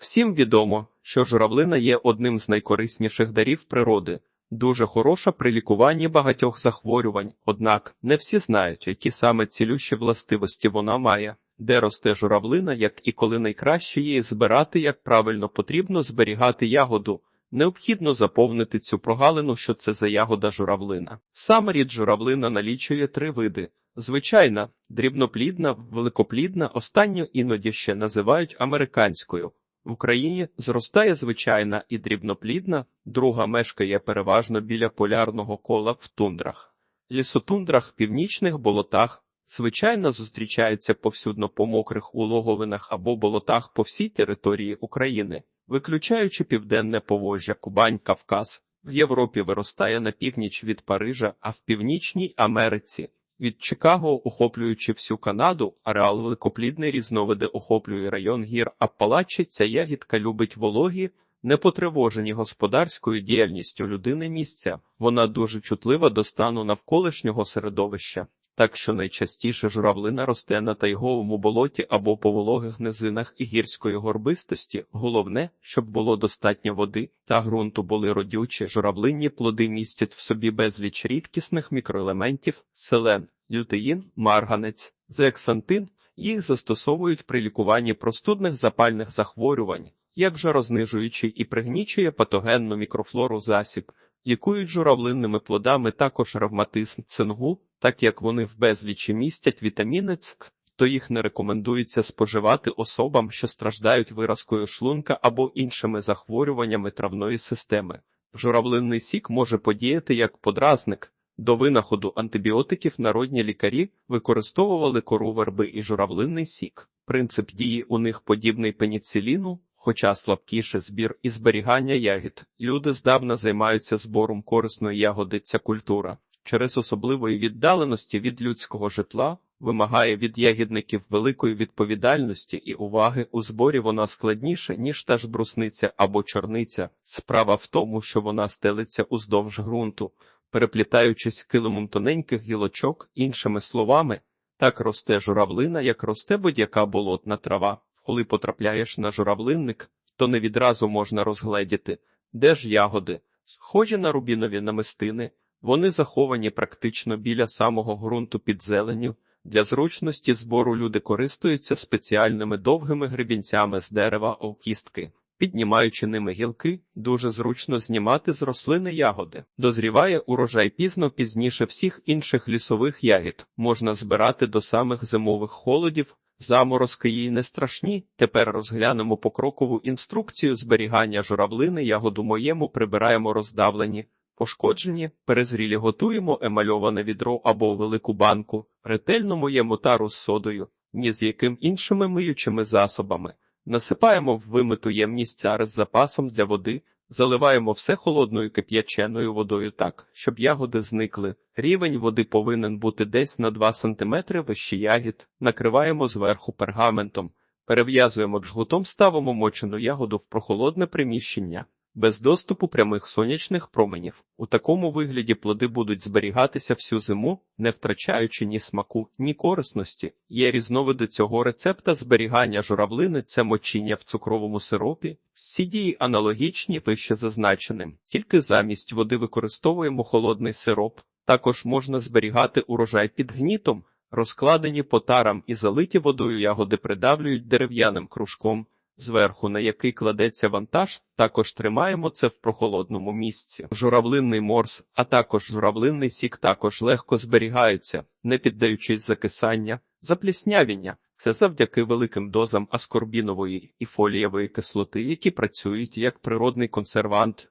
Всім відомо, що журавлина є одним з найкорисніших дарів природи, дуже хороша при лікуванні багатьох захворювань, однак не всі знають, які саме цілющі властивості вона має. Де росте журавлина, як і коли найкраще її збирати, як правильно потрібно зберігати ягоду. Необхідно заповнити цю прогалину, що це за ягода журавлина. Саме рід журавлина налічує три види: звичайна, дрібноплідна, великоплідна, останню іноді ще називають американською. В Україні зростає звичайна і дрібноплідна, друга мешкає переважно біля полярного кола в тундрах, лісотундрах, північних болотах. Звичайно, зустрічається повсюдно по мокрих улоговинах або болотах по всій території України, виключаючи південне Поволжя, Кубань, Кавказ. В Європі виростає на північ від Парижа, а в Північній Америці від Чикаго, охоплюючи всю Канаду, ареал великоплідний різновиди охоплює район гір Аппалачі. Ця ягідка любить вологі, непотривожені господарською діяльністю людини місця. Вона дуже чутлива до стану навколишнього середовища. Так що найчастіше журавлина росте на тайговому болоті або по вологих низинах і гірської горбистості. Головне, щоб було достатньо води та ґрунту були родючі. Журавлинні плоди містять в собі безліч рідкісних мікроелементів, селен, лютеїн, марганець, зеаксантин. Їх застосовують при лікуванні простудних запальних захворювань, як жарознижуючий і пригнічує патогенну мікрофлору засіб. Лікують журавлинними плодами також ревматизм цингу, так як вони в безлічі містять вітаміни ЦК, то їх не рекомендується споживати особам, що страждають виразкою шлунка або іншими захворюваннями травної системи. Журавлинний сік може подіяти як подразник. До винаходу антибіотиків народні лікарі використовували кору верби і журавлинний сік. Принцип дії у них подібний пеніциліну, Хоча слабкіше збір і зберігання ягід, люди здавна займаються збором корисної ягоди. Ця культура через особливої віддаленості від людського житла вимагає від ягідників великої відповідальності і уваги у зборі вона складніша, ніж та ж брусниця або чорниця. Справа в тому, що вона стелиться уздовж ґрунту, переплітаючись килимом тоненьких гілочок, іншими словами, так росте журавлина, як росте будь-яка болотна трава. Коли потрапляєш на журавлинник, то не відразу можна розгледіти, де ж ягоди, схожі на рубінові намистини, вони заховані практично біля самого ґрунту під зеленю. Для зручності збору люди користуються спеціальними довгими гребінцями з дерева окістки. Піднімаючи ними гілки, дуже зручно знімати з рослини ягоди. Дозріває урожай пізно пізніше всіх інших лісових ягід, можна збирати до самих зимових холодів. Заморозки їй не страшні. Тепер розглянемо покрокову інструкцію зберігання журавлини. Ягоду моєму прибираємо роздавлені, пошкоджені, перезрілі готуємо емальоване відро або велику банку, ретельно моєму тару з содою, ні з яким іншими миючими засобами. Насипаємо в вимиту ємність цари з запасом для води, заливаємо все холодною кип'яченою водою так, щоб ягоди зникли. Рівень води повинен бути десь на 2 см вище ягід, накриваємо зверху пергаментом, перев'язуємо джгутом, ставимо мочену ягоду в прохолодне приміщення. Без доступу прямих сонячних променів. У такому вигляді плоди будуть зберігатися всю зиму, не втрачаючи ні смаку, ні корисності. Є різновиди цього рецепта зберігання журавлини, це мочіння в цукровому сиропі. Всі дії аналогічні вище зазначеним, тільки замість води використовуємо холодний сироп. Також можна зберігати урожай під гнітом, розкладені по тарам і залиті водою ягоди придавлюють дерев'яним кружком зверху на який кладеться вантаж, також тримаємо це в прохолодному місці. Журавлинний морс, а також журавлинний сік також легко зберігаються, не піддаючись закисання, запліснявіння. Це завдяки великим дозам аскорбінової і фолієвої кислоти, які працюють як природний консервант,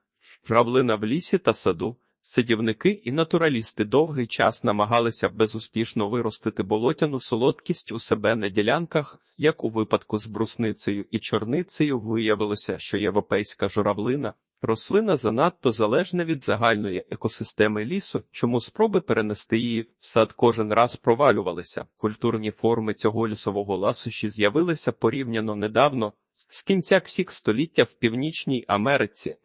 журавлина в лісі та саду. Сидівники і натуралісти довгий час намагалися безуспішно виростити болотяну солодкість у себе на ділянках, як у випадку з брусницею і чорницею виявилося, що європейська журавлина рослина занадто залежна від загальної екосистеми лісу, чому спроби перенести її в сад кожен раз провалювалися. Культурні форми цього лісового ласощі з'явилися порівняно недавно з кінця ксік століття в Північній Америці.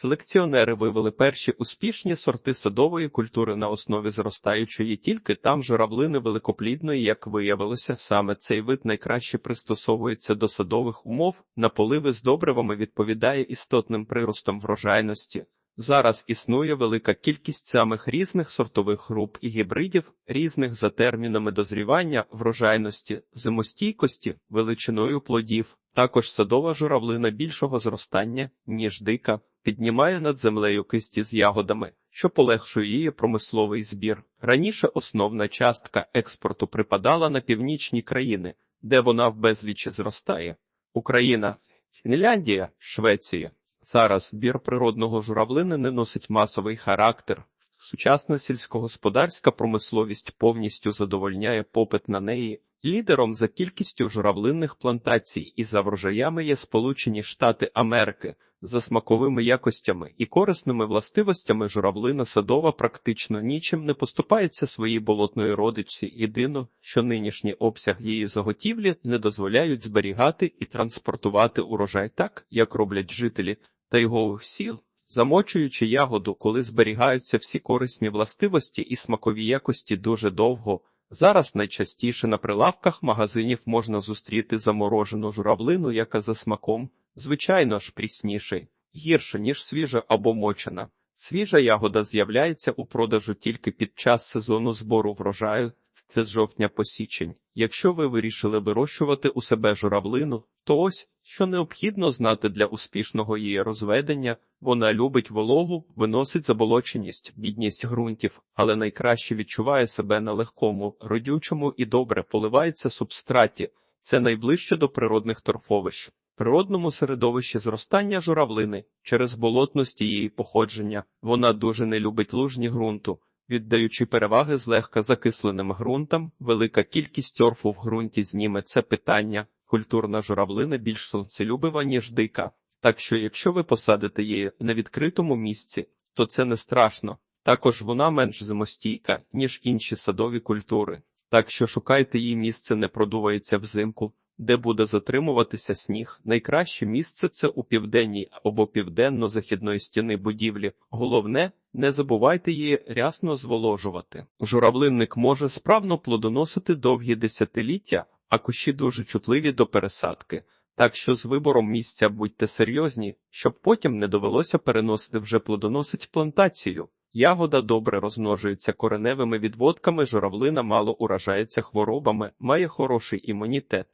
Селекціонери вивели перші успішні сорти садової культури на основі зростаючої тільки там журавлини великоплідної, як виявилося, саме цей вид найкраще пристосовується до садових умов, на поливи з добривами відповідає істотним приростом врожайності. Зараз існує велика кількість самих різних сортових груп і гібридів, різних за термінами дозрівання, врожайності, зимостійкості, величиною плодів. Також садова журавлина більшого зростання, ніж дика, піднімає над землею кисті з ягодами, що полегшує її промисловий збір. Раніше основна частка експорту припадала на північні країни, де вона в безлічі зростає. Україна, Фінляндія, Швеція. Зараз збір природного журавлини не носить масовий характер. Сучасна сільськогосподарська промисловість повністю задовольняє попит на неї. Лідером за кількістю журавлинних плантацій і за врожаями є Сполучені Штати Америки. За смаковими якостями і корисними властивостями журавлина садова практично нічим не поступається своїй болотної родичці. Єдино, що нинішній обсяг її заготівлі не дозволяють зберігати і транспортувати урожай так, як роблять жителі тайгових сіл, замочуючи ягоду, коли зберігаються всі корисні властивості і смакові якості дуже довго. Зараз найчастіше на прилавках магазинів можна зустріти заморожену журавлину, яка за смаком, звичайно ж, прісніше, гірше, ніж свіжа або мочена. Свіжа ягода з'являється у продажу тільки під час сезону збору врожаю, це з жовтня по січень. Якщо ви вирішили вирощувати у себе журавлину, то ось що необхідно знати для успішного її розведення, вона любить вологу, виносить заболоченість, бідність ґрунтів, але найкраще відчуває себе на легкому, родючому і добре поливається субстраті. Це найближче до природних торфовищ. Природному середовищі зростання журавлини через болотності її походження вона дуже не любить лужні ґрунту, віддаючи переваги злегка закисленим ґрунтам, велика кількість торфу в ґрунті зніме це питання. Культурна журавлина більш сонцелюбива, ніж дика. Так що, якщо ви посадите її на відкритому місці, то це не страшно. Також вона менш зимостійка, ніж інші садові культури. Так що шукайте її місце не продувається взимку, де буде затримуватися сніг. Найкраще місце це у південній або південно-західної стіни будівлі. Головне, не забувайте її рясно зволожувати. Журавлинник може справно плодоносити довгі десятиліття, а кущі дуже чутливі до пересадки. Так що з вибором місця будьте серйозні, щоб потім не довелося переносити вже плодоносить плантацію. Ягода добре розмножується кореневими відводками, журавлина мало уражається хворобами, має хороший імунітет.